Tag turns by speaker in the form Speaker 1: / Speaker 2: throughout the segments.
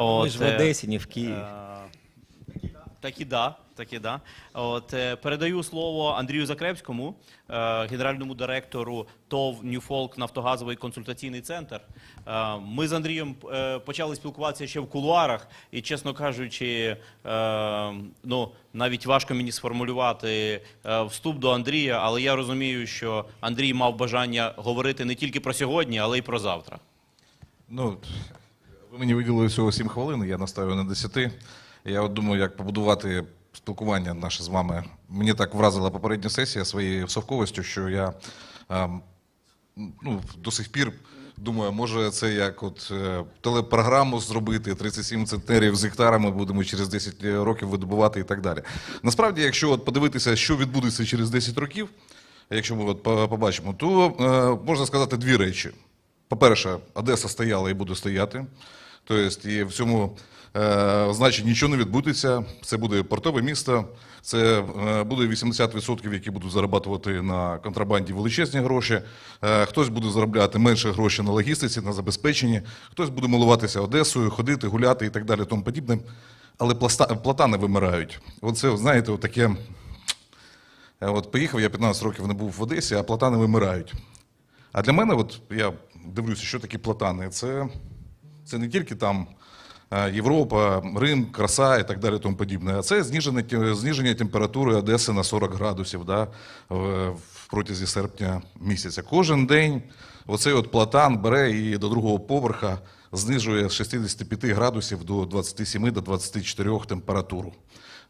Speaker 1: От,
Speaker 2: Ми ж в
Speaker 1: е,
Speaker 2: Одесі, не в Києві.
Speaker 1: Е, Так і да, так і да. От е, передаю слово Андрію Закревському, е, генеральному директору ТОВ Ньюфолк Нафтогазовий консультаційний центр. Ми з Андрієм почали спілкуватися ще в кулуарах, і, чесно кажучи, ну навіть важко мені сформулювати вступ до Андрія, але я розумію, що Андрій мав бажання говорити не тільки про сьогодні, але й про завтра.
Speaker 3: Ну, ви мені виділили всього 7 хвилин, я наставив на 10. Я от думаю, як побудувати спілкування наше з вами. Мені так вразила попередня сесія своєю совковістю, що я ем, ну, до сих пір думаю, може це як от е, телепрограму зробити, 37 центнерів з гектарами будемо через 10 років видобувати і так далі. Насправді, якщо от подивитися, що відбудеться через 10 років, якщо ми от побачимо, то е, можна сказати дві речі. По-перше, Одеса стояла і буде стояти. Тобто, і в цьому е, значить нічого не відбудеться. Це буде портове місто, це е, буде 80%, які будуть зарабатувати на контрабанді величезні гроші. Е, хтось буде заробляти менше грошей на логістиці, на забезпеченні, хтось буде милуватися Одесою, ходити, гуляти і так далі, тому подібне. Але платани вимирають. Оце, знаєте, таке. От поїхав, я 15 років не був в Одесі, а платани вимирають. А для мене, от я дивлюся, що такі платани. Це, це не тільки там е, Європа, Рим, краса і так далі, тому подібне. А це зниження, зниження температури Одеси на 40 градусів да, в, протязі серпня місяця. Кожен день оцей от платан бере і до другого поверха знижує з 65 градусів до 27 до 24 температуру.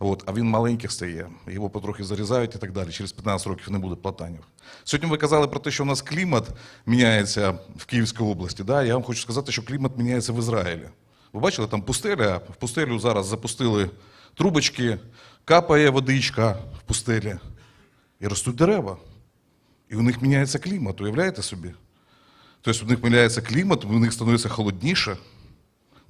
Speaker 3: От, а він маленький стає, його потрохи зарізають і так далі. Через 15 років не буде платанів. Сьогодні ви казали про те, що у нас клімат міняється в Київській області. Да? Я вам хочу сказати, що клімат міняється в Ізраїлі. Ви бачили, там пустеля, в пустелю зараз запустили трубочки, капає водичка в пустелі, і ростуть дерева. І у них міняється клімат, уявляєте собі? Тобто у них міняється клімат, у них становиться холодніше.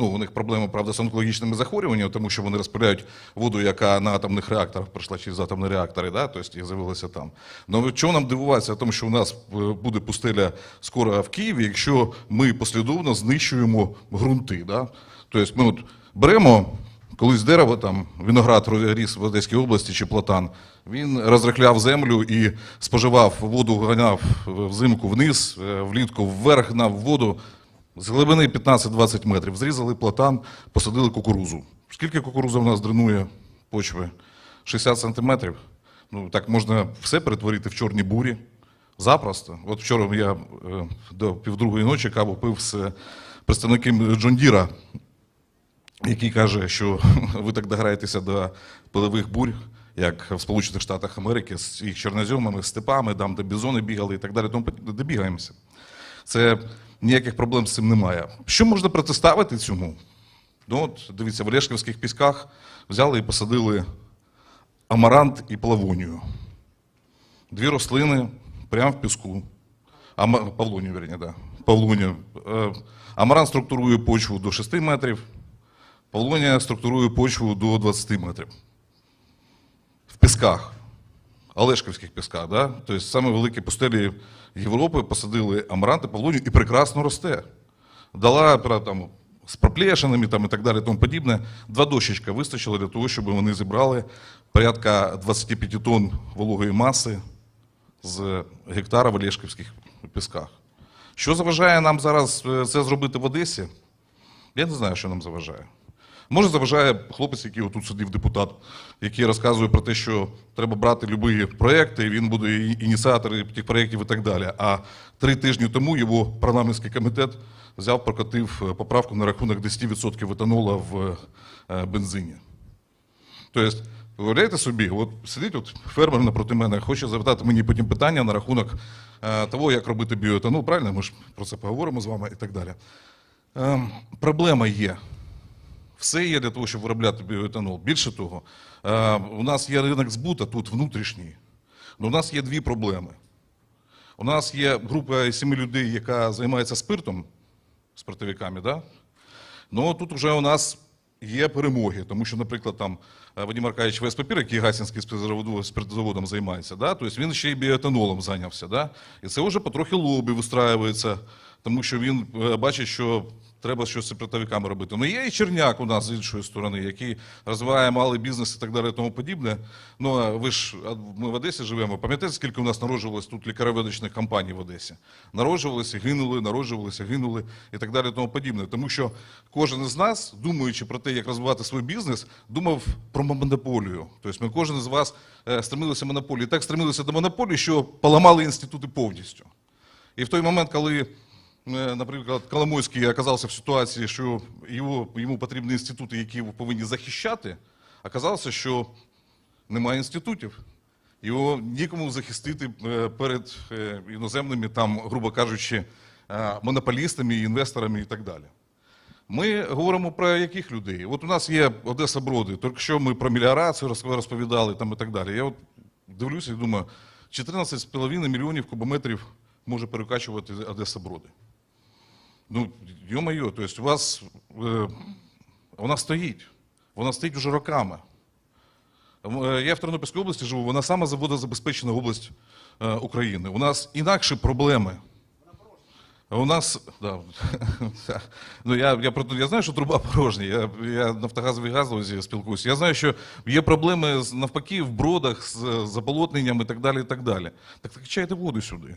Speaker 3: Ну, у них проблеми, правда, з онкологічними захворюваннями, тому що вони розпиляють воду, яка на атомних реакторах пройшла через атомні реактори, да? тобто і з'явилася там. Ну чого нам дивуватися, тому що у нас е, буде пустеля скоро в Києві, якщо ми послідовно знищуємо ґрунти. Да? Тобто ми от беремо колись дерево, там, виноград ріс в Одеській області чи платан, він розрихляв землю і споживав воду, ганяв взимку вниз, е, влітку вверх, гнав воду. З глибини 15-20 метрів зрізали платан, посадили кукурузу. Скільки кукуруза в нас дренує почви? 60 сантиметрів. Ну, так можна все перетворити в чорні бурі. Запросто. От вчора я е, до півдругої ночі каву пив з представником Джондіра, який каже, що ви так дограєтеся до пилових бурь, як в Сполучених Штатах Америки, з їх чорноземами, степами, там, де бізони бігали і так далі, тому подібне. добігаємося. Це ніяких проблем з цим немає. Що можна протиставити цьому? Ну, от, дивіться, в Олешківських пісках взяли і посадили амарант і плавонію. Дві рослини прямо в піску. Ама... Павлонію, верні, да. Павлонію. Е, Амарант структурує почву до 6 метрів, Павлонія структурує почву до 20 метрів. В пісках. Олешківських пісках, да? тобто саме великі пустелі Європи посадили амарант і павлонію і прекрасно росте. Дала там, з проплешинами там, і так далі, тому подібне. Два дощечка вистачило для того, щоб вони зібрали порядка 25 тонн вологої маси з гектара в Олешківських пісках. Що заважає нам зараз е, це зробити в Одесі? Я не знаю, що нам заважає. Може, заважає хлопець, який отут сидів депутат, який розказує про те, що треба брати любі проекти, він буде ініціатор тих проєктів і так далі. А три тижні тому його парламентський комітет взяв, прокатив е, поправку на рахунок 10% етанола в е, бензині. Тобто, уявляєте собі, от сидить от фермер напроти мене, хоче запитати мені потім питання на рахунок е, того, як робити біоетанол. Правильно, ми ж про це поговоримо з вами і так далі. Ем, проблема є. Все є для того, щоб виробляти біоетанол. Більше того, е, у нас є ринок збута тут внутрішній. Але у нас є дві проблеми. У нас є група із семи людей, яка займається спиртом, спиртовиками, да? Ну тут вже у нас є перемоги, тому що, наприклад, там е, Вадим Аркадьович Веспапір, який Гасінський спиртозаводом займається, да? тобто він ще й біоетанолом зайнявся. Да? І це вже потрохи лобі вистраюється, тому що він е, бачить, що треба щось з притовиками робити. Ну є і Черняк у нас з іншої сторони, який розвиває малий бізнес і так далі, і тому подібне. Ну ви ж ми в Одесі живемо. Пам'ятаєте, скільки у нас народжувалось тут лікареведичних компаній в Одесі? Народжувалися, гинули, народжувалися, гинули і так далі, і тому подібне. Тому що кожен із нас, думаючи про те, як розвивати свій бізнес, думав про монополію. Тобто ми кожен із вас е, стремилися монополії. Так стремилися до монополії, що поламали інститути повністю. І в той момент, коли, наприклад, Коломойський оказався в ситуації, що його, йому потрібні інститути, які його повинні захищати, оказалося, що немає інститутів. Його нікому захистити е, перед е, іноземними, там, грубо кажучи, е, монополістами, інвесторами і так далі. Ми говоримо про яких людей? От у нас є Одеса Броди, тільки що ми про меліорацію розповідали там і так далі. Я от дивлюся і думаю, 14,5 мільйонів кубометрів може перекачувати Одеса Броди. Ну, йо-моє, тобто у вас е, вона стоїть. Вона стоїть вже роками. Е, Я в Тернопільській області живу, вона сама водозабезпечена область е, України. У нас інакші проблеми. У нас, да, ну я, я, про- я знаю, що труба порожня, я, я нафтогазовій газові спілкуюся. Я знаю, що є проблеми з- навпаки в бродах з заболотненням і так далі. і Так далі. Так качайте воду сюди.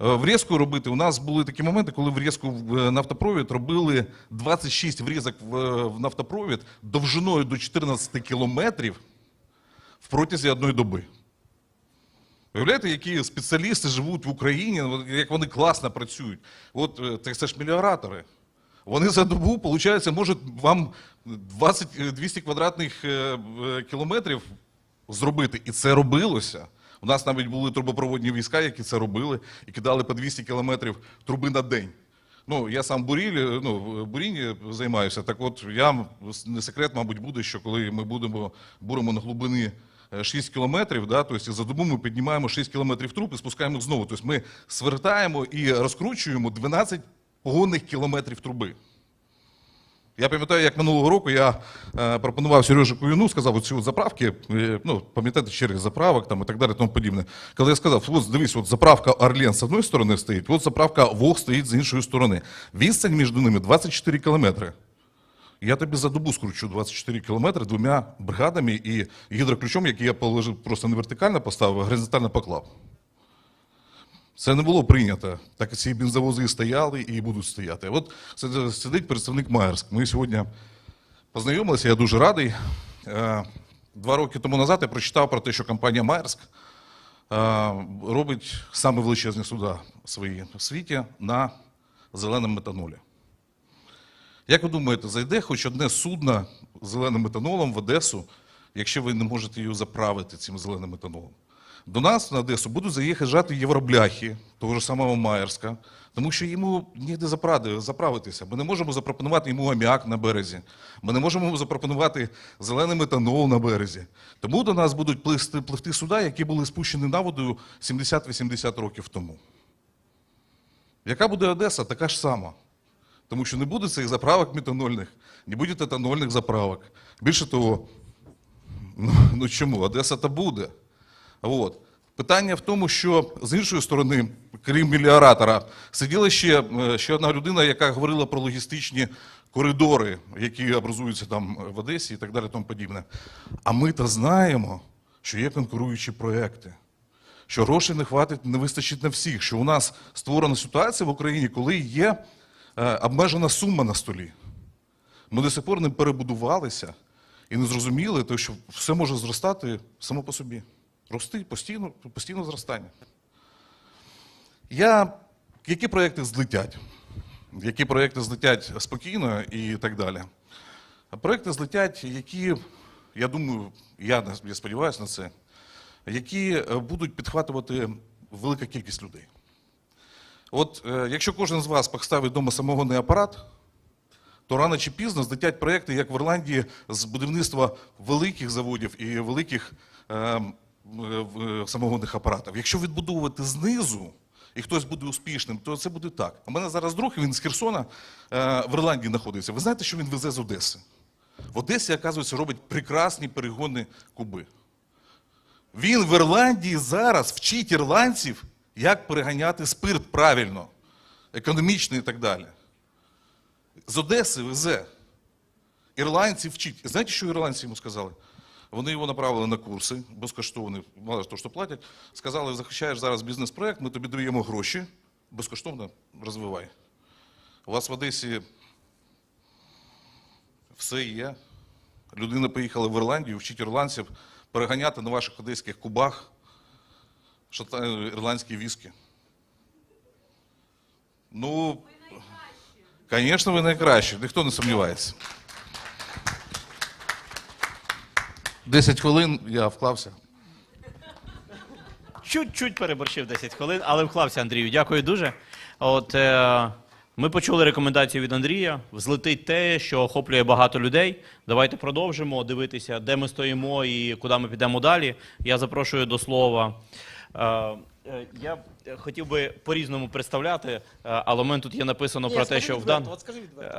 Speaker 3: Е, Врізку робити. У нас були такі моменти, коли врізку в е, нафтопровід робили 26 врізок в, е, нафтопровід довжиною до 14 кілометрів в протязі одної доби. Уявляєте, які спеціалісти живуть в Україні, як вони класно працюють. От е, так це ж меліоратори. Вони за добу, виходить, можуть вам 20, е, 200 квадратних кілометрів зробити. І це робилося. У нас навіть були трубопроводні війська, які це робили, і кидали по 200 кілометрів труби на день. Ну, я сам бурілі, ну, в бурінні займаюся. Так от я не секрет, мабуть, буде, що коли ми будемо буримо на глибини е, 6 кілометрів, да, тобто за добу ми піднімаємо 6 кілометрів труб і спускаємо знову. Тобто ми свертаємо і розкручуємо 12 погонних кілометрів труби. Я пам'ятаю, як минулого року я е, пропонував Сережу Куюну, сказав, оці от заправки, е, ну, пам'ятаєте, черги заправок там, і так далі, тому подібне. Коли я сказав, от дивись, от заправка Орлен з одної сторони стоїть, от заправка Вог стоїть з іншої сторони. Відстань між ними 24 кілометри. Я тобі за добу скручу 24 кілометри двома бригадами і гідроключом, який я положив просто не вертикально поставив, а горизонтально поклав. Це не було прийнято. Так ці бензовози стояли і будуть стояти. От сидить представник Майерськ. Ми сьогодні познайомилися, я дуже радий. Е, Два роки тому назад я прочитав про те, що компанія Майерськ е, робить саме величезні суда свої в світі на зеленому метанолі. Як ви думаєте, зайде хоч одне судно зеленим метанолом в Одесу, якщо ви не можете її заправити цим зеленим метанолом? До нас на Одесу будуть заїжджати євробляхи того ж самого Майерська, тому що йому ніде заправитися. Ми не можемо запропонувати йому аміак на березі. Ми не можемо запропонувати зелений метанол на березі. Тому до нас будуть пливти, пливти суда, які були спущені на воду 70-80 років тому. Яка буде Одеса, така ж сама. Тому що не буде цих заправок метанольних, не буде етанольних заправок. Більше того, ну, ну чому? Одеса то буде. От. Питання в тому, що з іншої сторони, крім меліоратора, сиділа ще, е, ще одна людина, яка говорила про логістичні коридори, які образуються там в Одесі і так далі, тому подібне. А ми то знаємо, що є конкуруючі проекти що грошей не хватить, не вистачить на всіх, що у нас створена ситуація в Україні, коли є е, обмежена сума на столі. Ми до сих пор не перебудувалися і не зрозуміли, що все може зростати само по собі. Рости постійно, постійно зростання. Я, які проекти злетять? Які проекти злетять спокійно і так далі? Проекти злетять, які, я думаю, я, я сподіваюся на це, які е, будуть підхватувати велика кількість людей. От е, якщо кожен з вас поставить вдома самогонний апарат, то рано чи пізно злетять проекти, як в Ірландії, з будівництва великих заводів і великих е, м, е, в- е, самогонних апаратів. Якщо відбудовувати знизу, і хтось буде успішним, то це буде так. У мене зараз друг, він з Херсона е, в Ірландії знаходиться. Ви знаєте, що він везе з Одеси? В Одесі, оказується, робить прекрасні перегонні куби. Він в Ірландії зараз вчить ірландців, як переганяти спирт правильно, економічно і так далі. з Одеси везе. Ірландці вчить. Знаєте, що ірландці йому сказали? Вони його направили на курси безкоштовні, мало того, що платять. Сказали, захищаєш зараз бізнес-проект, ми тобі даємо гроші, безкоштовно розвивай. У вас в Одесі все є. Людина поїхала в Ірландію, вчить ірландців переганяти на ваших одеських кубах ірландські віскі. Ну, звісно, ви найкращі, ніхто не сумнівається. Десять хвилин я вклався.
Speaker 1: Чуть-чуть переборщив 10 хвилин, але вклався Андрію. Дякую дуже. От е, ми почули рекомендацію від Андрія. Взлетить те, що охоплює багато людей. Давайте продовжимо дивитися, де ми стоїмо і куди ми підемо далі. Я запрошую до слова. Е, я хотів би по-різному представляти, е, але у мене тут є написано
Speaker 2: Ні,
Speaker 1: про те, що в дан...
Speaker 2: от скажи відверто.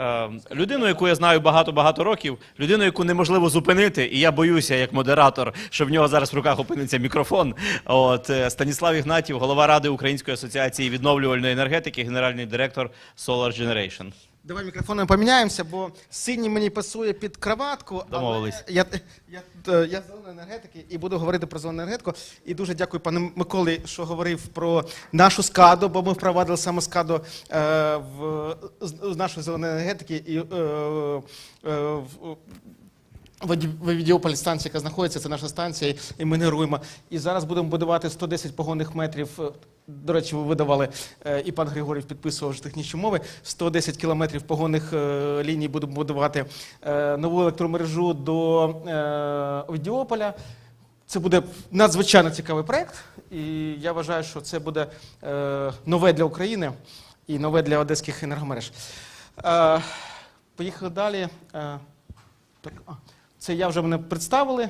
Speaker 1: Е, людину, яку я знаю багато-багато років, людину, яку неможливо зупинити, і я боюся, як модератор, що в нього зараз в руках опиниться мікрофон. От е, Станіслав Ігнатів, голова ради Української асоціації відновлювальної енергетики, генеральний директор Solar Generation.
Speaker 2: Давай мікрофоном поміняємося, бо синій мені пасує під краватку. але
Speaker 1: Домовились.
Speaker 2: Я, я, е, я з зеленої енергетики і буду говорити про зелену енергетику. І дуже дякую пану Миколі, що говорив про нашу скаду, бо ми впровадили саме скаду е, в з, з нашої зеленої енергетики і е, е, в, в Відіополі станція, яка знаходиться, це наша станція, і ми генеруємо. І зараз будемо будувати 110 погонних метрів. До речі, ви видавали, е, і пан Григорів підписував технічні умови. 110 кілометрів погонних е, ліній будемо будувати е, нову електромережу до е, Відіополя. Це буде надзвичайно цікавий проект, і я вважаю, що це буде нове для України і нове для одеських енергомереж. Поїхали далі. Це я вже мене представили.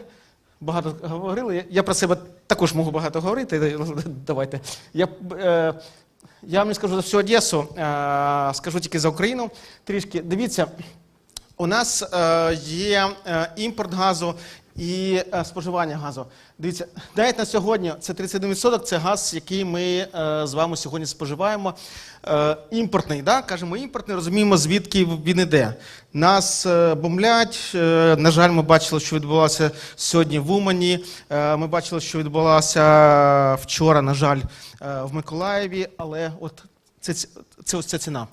Speaker 2: Багато говорили. Я- про себе також можу багато говорити. Давайте. Я, е, я вам не скажу за всю Одесу, е, скажу тільки за Україну трішки. Дивіться, у нас е, є е, імпорт газу і е, споживання газу. Дивіться, навіть на сьогодні це 31% це газ, який ми з вами сьогодні споживаємо. Імпортний, да? кажемо імпортний, розуміємо, звідки він іде. Нас бомблять. Е, на жаль, ми бачили, що відбувалося сьогодні в Умані. Ми бачили, що відбулося вчора, на жаль, в Миколаєві. Але от це, це ось ця ціна.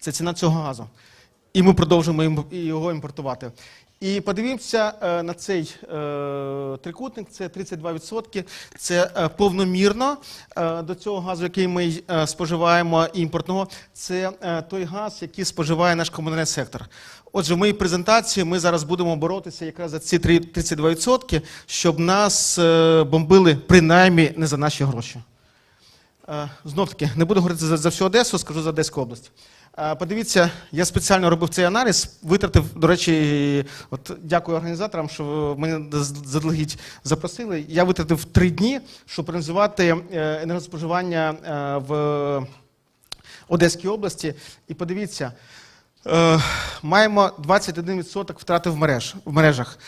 Speaker 2: Це ціна цього газу і ми продовжуємо його імпортувати. І подивімося е, на цей е, трикутник, це 32%. Це е, повномірно до цього газу, який ми споживаємо імпортного. Це той газ, який споживає наш комунальний сектор. Отже, в моїй презентації ми зараз будемо боротися якраз за ці 32%, щоб нас бомбили принаймні не за наші гроші. Знов таки, не буду говорити за всю Одесу, скажу за Одеську область. Подивіться, я спеціально робив цей аналіз, витратив, до речі, от дякую організаторам, що мене з- заздалегідь запросили. Я витратив три дні, щоб проаналізувати е, енергоспоживання е, в Одеській області. І подивіться, е, маємо 21% втрати в, мереж, в мережах.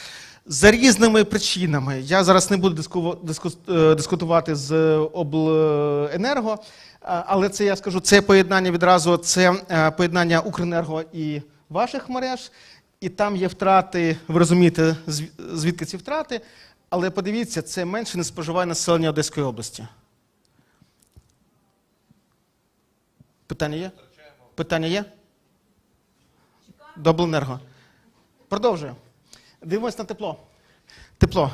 Speaker 2: За різними причинами. Я зараз не буду диску, диску, дискутувати з обленерго, але це я скажу, це поєднання відразу, це е, поєднання Укренерго і ваших мереж. І там є втрати, ви розумієте, звідки ці втрати. Але подивіться, це менше не споживає населення Одеської області. Питання є? Питання є? До обленерго. Продовжую. Дивимось на тепло. Тепло.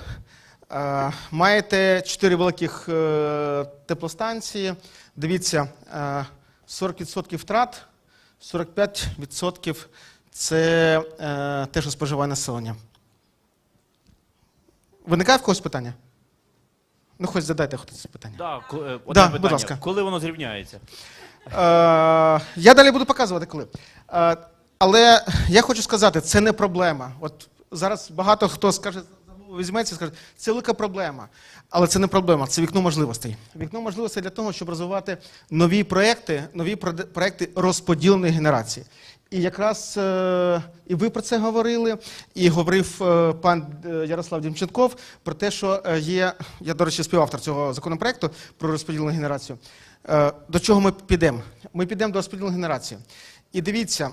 Speaker 2: Е, маєте чотири великих е, теплостанції. Дивіться, е, 40% втрат, 45% це е, те, що споживає населення. Виникає в когось питання? Ну, хоч задайте хтось питання.
Speaker 1: Да, ко- е, одне
Speaker 2: Да,
Speaker 1: питання.
Speaker 2: будь ласка.
Speaker 1: Коли воно зрівняється?
Speaker 2: Е, я далі буду показувати, коли. Е, але я хочу сказати, це не проблема. От зараз багато хто скаже, візьметься і скаже, це велика проблема. Але це не проблема, це вікно можливостей. Вікно можливостей для того, щоб розвивати нові проекти, нові проекти розподіленої генерації. І якраз е, і ви про це говорили, і говорив е, пан е, Ярослав Дімченков про те, що є, я, до речі, співавтор цього законопроекту про розподілену генерацію. До чого ми підемо? Ми підемо до розподіленої генерації. І дивіться,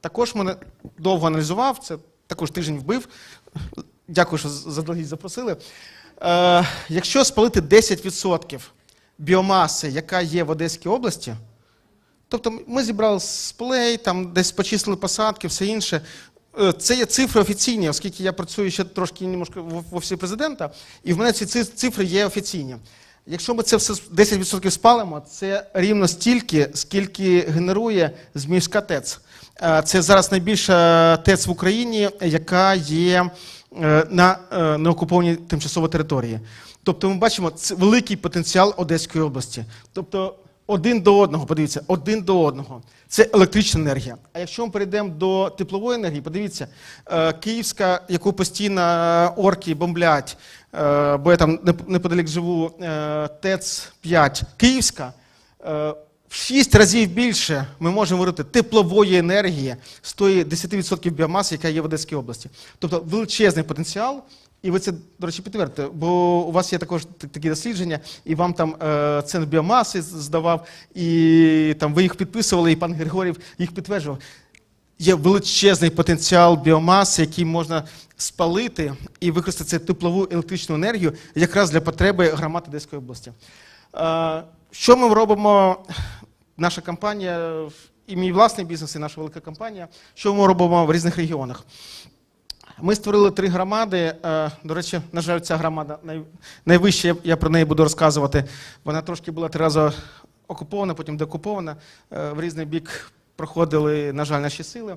Speaker 2: також мене довго аналізував, це також тиждень вбив. Дякую, що заздалегідь запросили. Е, якщо спалити 10% біомаси, яка є в Одеській області, тобто ми зібрали сплей, там десь почислили посадки, все інше. Е, Це є цифри офіційні, оскільки я працюю ще трошки в офісі президента, і в мене ці цифри є офіційні. Якщо ми це все 10% спалимо, це рівно стільки, скільки генерує Зміївська ТЕЦ. Е, Це зараз найбільша ТЕЦ в Україні, яка є е, на е, неокупованій тимчасово території. Тобто ми бачимо великий потенціал Одеської області. Тобто один до одного, подивіться, один до одного. Це електрична енергія. А якщо ми перейдемо до теплової енергії, подивіться, Київська, яку постійно орки бомблять, бо я там неподалік живу, ТЕЦ 5 Київська, в 6 разів більше ми можемо говорити теплової енергії з тої 10% біомаси, яка є в Одеській області. Тобто величезний потенціал. І ви це, до речі, підтвердите, бо у вас є також такі дослідження, і вам там е, центр біомаси здавав, і там ви їх підписували, і пан Григорів їх підтверджував. Є величезний потенціал біомаси, який можна спалити і використати це теплову електричну енергію якраз для потреби громад Одеської області. Е, що ми робимо? Наша компанія, і мій власний бізнес, і наша велика компанія, що ми робимо в різних регіонах? Ми створили три громади. Е, До речі, на жаль, ця громада най- найвища, я- про неї буду розказувати. Вона трошки була три рази окупована, потім деокупована. Е, В різний бік проходили, на жаль, наші сили.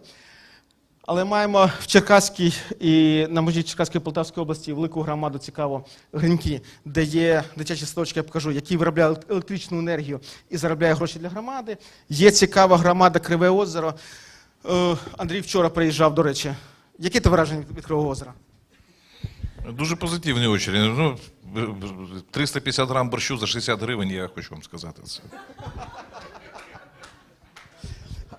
Speaker 2: Але маємо в Черкаській і на межі Черкаської Полтавської області велику громаду цікаво Гриньки, де є дитячі садочки, я покажу, які виробляють електричну енергію і заробляє гроші для громади. Є цікава громада Криве озеро. Е, Андрій вчора приїжджав, до речі. Які ти враження від- Кривого озера?
Speaker 3: Дуже позитивні очері. Ну, 350 грам борщу за 60 гривень, я хочу вам сказати це.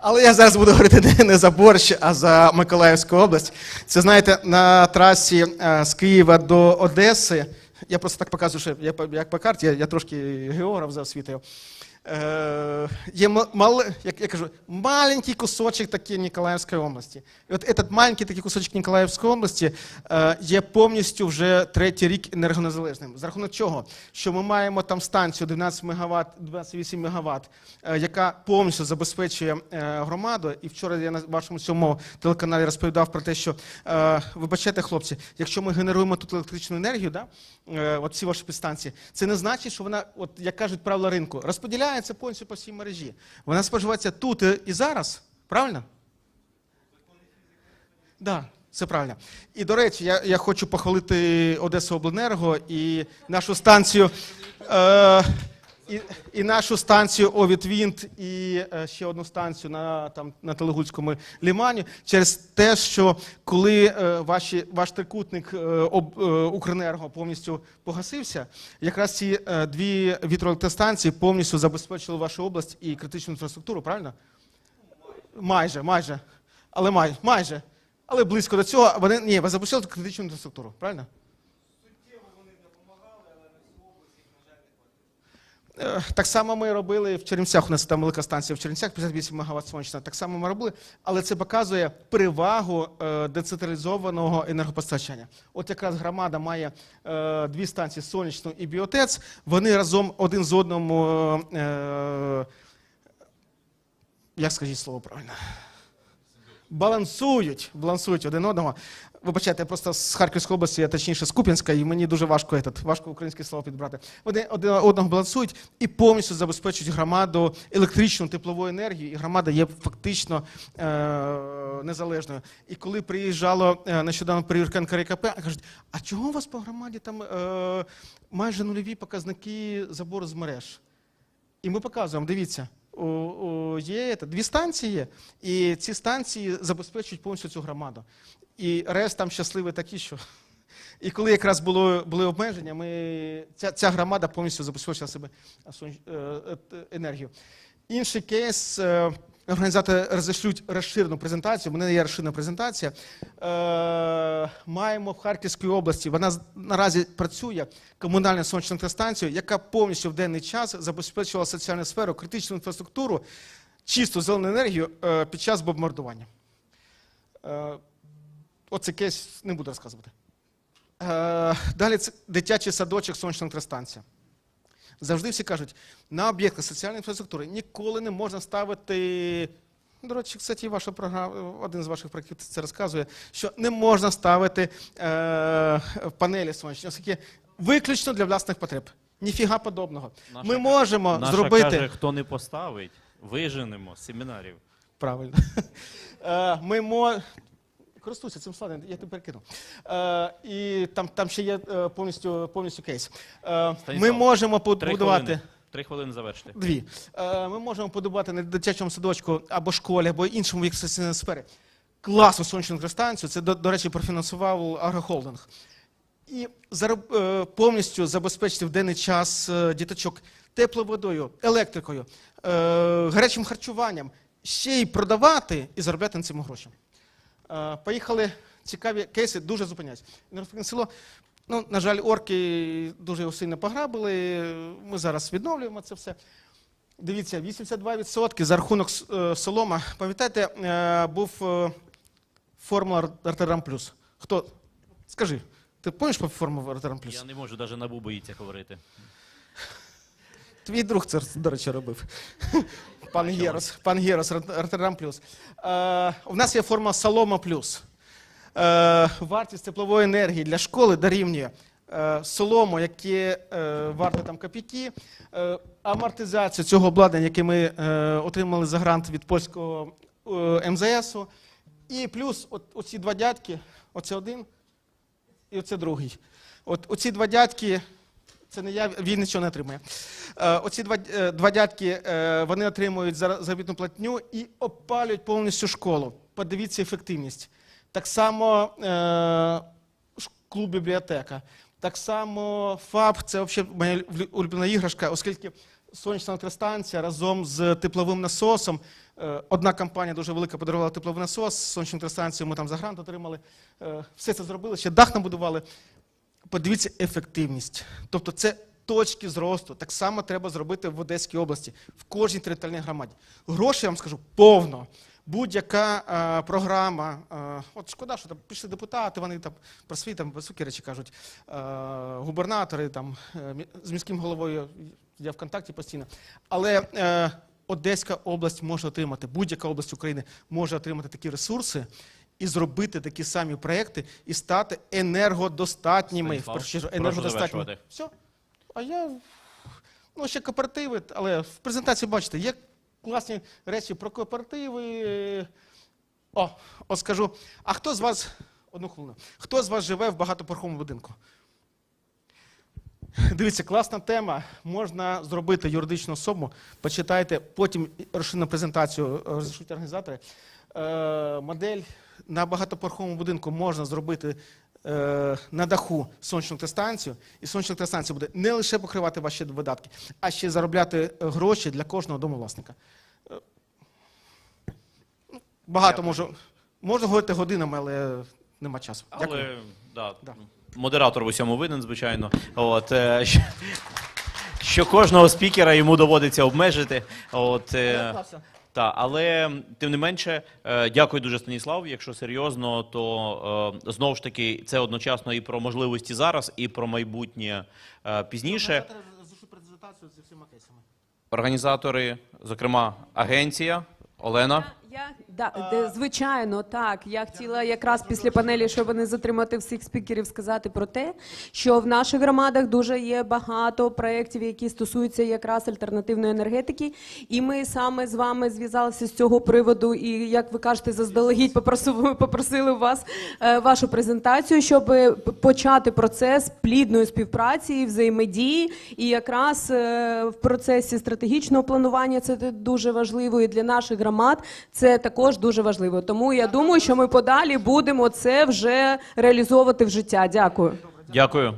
Speaker 2: Але я зараз буду говорити не, за борщ, а за Миколаївську область. Це знаєте, на трасі е, з Києва до Одеси. Я просто так показую, що я як по карті, я, я трошки географ за освітою. Е, є мал, як я кажу, маленький кусочок такий Ніколаївської області. І от этот маленький такий кусочок Ніколаївської області е, є повністю вже третій рік енергонезалежним. За рахунок чого? Що ми маємо там станцію 12 МВт, 28 МВт, е, яка повністю забезпечує е, громаду. І вчора я на вашому цьому телеканалі розповідав про те, що е, вибачайте, хлопці, якщо ми генеруємо тут електричну енергію, да, от ці ваші підстанції, це не значить, що вона, от як кажуть правила ринку, розподіляється повністю по всій мережі. Вона споживається тут і- зараз, правильно? Да, це правильно. І до речі, я, я хочу похвалити Одесу Обленерго і нашу станцію. Е, і, і нашу станцію Овідвінт, і е, ще одну станцію на, там, на Телегульському лімані через те, що коли е, ваші, ваш трикутник е, об, Укренерго повністю погасився, якраз ці дві вітроелектростанції повністю забезпечили вашу область і критичну інфраструктуру, правильно? Майже, майже. Але май, майже. Але близько до цього вони ні, ви запустили критичну інфраструктуру, правильно? Так само ми робили в Чернівцях. У нас там велика станція в Чернівцях, 58 МВт сонячна. Так само ми робили, але це показує перевагу е, децентралізованого енергопостачання. От якраз громада має е, дві станції сонячну і біотец. Вони разом один з одним, е, е, як скажіть слово правильно? балансують, балансують один одного. Вибачайте, я просто з Харківської області, я точніше з Куп'янська, і мені дуже важко этот, важко українське слово підбрати. Вони один одного балансують і повністю забезпечують громаду електричну теплову енергію, і громада є фактично е- незалежною. І коли приїжджало е, нещодавно перевірка НКРКП, кажуть, а чого у вас по громаді там е- майже нульові показники забору з мереж? І ми показуємо, дивіться, є дві станції, і ці станції забезпечують повністю цю громаду. І РЕС там щасливий такий, що. І коли якраз було, були обмеження, ми, ця, ця громада повністю забезпечила себе сонч- е, е, енергію. Інший кейс. е, Організатори розішлють розширену презентацію. У мене є розширена презентація. Е, маємо в Харківській області. Вона наразі працює комунальна сонячна електростанція, яка повністю в денний час забезпечувала соціальну сферу, критичну інфраструктуру чисту зелену енергію е, під час бомбардування. Оце кейс не буду розказувати. Е, Далі це дитячий садочок, сонячна електростанція. Завжди всі кажуть, на об'єктах соціальної інфраструктури ніколи не можна ставити. До речі, кстати, ваша програма, один з ваших проєктів це розказує, що не можна ставити е, панелі сонячні, оскільки виключно для власних потреб. Ніфіга подобного.
Speaker 1: Наша
Speaker 2: Ми можемо
Speaker 1: Наша
Speaker 2: зробити.
Speaker 1: каже, хто не поставить, виженемо з семінарів.
Speaker 2: Правильно. Е, Ми мо... Користуйся цим слайдом, я тебе перекину. Е, І там, там ще є е, повністю, повністю кейс. Е, Ми можемо побудувати.
Speaker 1: Три хвилини завершити.
Speaker 2: Дві. Е, Ми можемо побудувати на дитячому садочку або школі, або іншому віксаційній сфері. Класну сонячну електростанцію. Це, до, до речі, профінансував агрохолдинг. І зароб- е, повністю забезпечити в денний час е, діточок тепловодою, електрикою, е, гарячим харчуванням, ще й продавати і заробляти на цьому гроші. Поїхали цікаві кейси, дуже. Енергоефективне село. Ну, на жаль, орки дуже його сильно пограбили. Ми зараз відновлюємо це все. Дивіться, 82% за рахунок е, солома. Пам'ятаєте, е, був е, формула Артерам Плюс. Хто? Скажи, ти пам'ятаєш формулу Артерам Плюс?
Speaker 1: Я не можу, навіть набу боїться говорити.
Speaker 2: Твій друг це, до речі, робив. Пан Герос, пан Герос, Роттердам Плюс. Е, у нас є форма Солома Плюс. Е, вартість теплової енергії для школи дорівнює е, солому, яке е, варте там копійки, е, амортизацію цього обладнання, яке ми е, отримали за грант від польського е, МЗСу. І плюс от, оці два дядьки, оце один і оце другий. От оці два дядьки, це не я, він нічого не отримує. Е, оці два, е, два дядьки, е, вони отримують зар- заробітну платню і опалюють повністю школу. Подивіться ефективність. Так само клуб бібліотека. Так само ФАБ це взагалі моя улюблена іграшка, оскільки сонячна електростанція разом з тепловим насосом. Одна компанія дуже велика подарувала тепловий насос, сонячну електростанцію ми там за грант отримали. Все це зробили, ще дах набудували. Подивіться ефективність. Тобто це точки зросту. Так само треба зробити в Одеській області, в кожній територіальній громаді. Грошей, я вам скажу, повно. Будь-яка е, програма, е, от шкода, що там пішли депутати, вони там про свої там високі речі кажуть, е, губернатори там е, з міським головою я в контакті постійно. Але е, Одеська область може отримати, будь-яка область України може отримати такі ресурси і зробити такі самі проекти і стати енергодостатніми.
Speaker 1: Станіслав,
Speaker 2: енергодостатніми. Все. А я ну, ще кооперативи, але в презентації бачите, є класні речі про кооперативи. О, от скажу. А хто з вас, одну хвилину, хто з вас живе в багатоповерховому будинку? Дивіться, класна тема. Можна зробити юридичну особу. Почитайте, потім розширену презентацію е, організатори. Е, модель на багатоповерховому будинку можна зробити е, на даху сонячну електростанцію, і сонячна електростанція буде не лише покривати ваші видатки, а ще заробляти е, гроші для кожного домовласника. Е, ну, Багато можу. Можна говорити годинами, але нема часу.
Speaker 1: Але
Speaker 2: Дякую.
Speaker 1: да,
Speaker 2: Да.
Speaker 1: модератор в усьому винен, звичайно. От, е, що, що кожного спікера йому доводиться обмежити. От, е, та, але тим не менше, е, дякую дуже Станіслав. Якщо серйозно, то е, знову ж таки це одночасно і про можливості зараз, і про майбутнє е, пізніше.
Speaker 2: презентацію зі всіма кейсами.
Speaker 1: Організатори, зокрема, агенція Олена.
Speaker 4: Я, да, де, звичайно, так. Я хотіла якраз після панелі, щоб не затримати всіх спікерів, сказати про те, що в наших громадах дуже є багато проєктів, які стосуються якраз альтернативної енергетики. І ми саме з вами зв'язалися з цього приводу. І як ви кажете, заздалегідь попросили, попросили вас е, вашу презентацію, щоб почати процес плідної співпраці і взаємодії. І якраз е, в процесі стратегічного планування це дуже важливо. І для наших громад це також дуже важливо. Тому я думаю, що ми подалі будемо це вже реалізовувати в життя. Дякую.
Speaker 1: Дякую.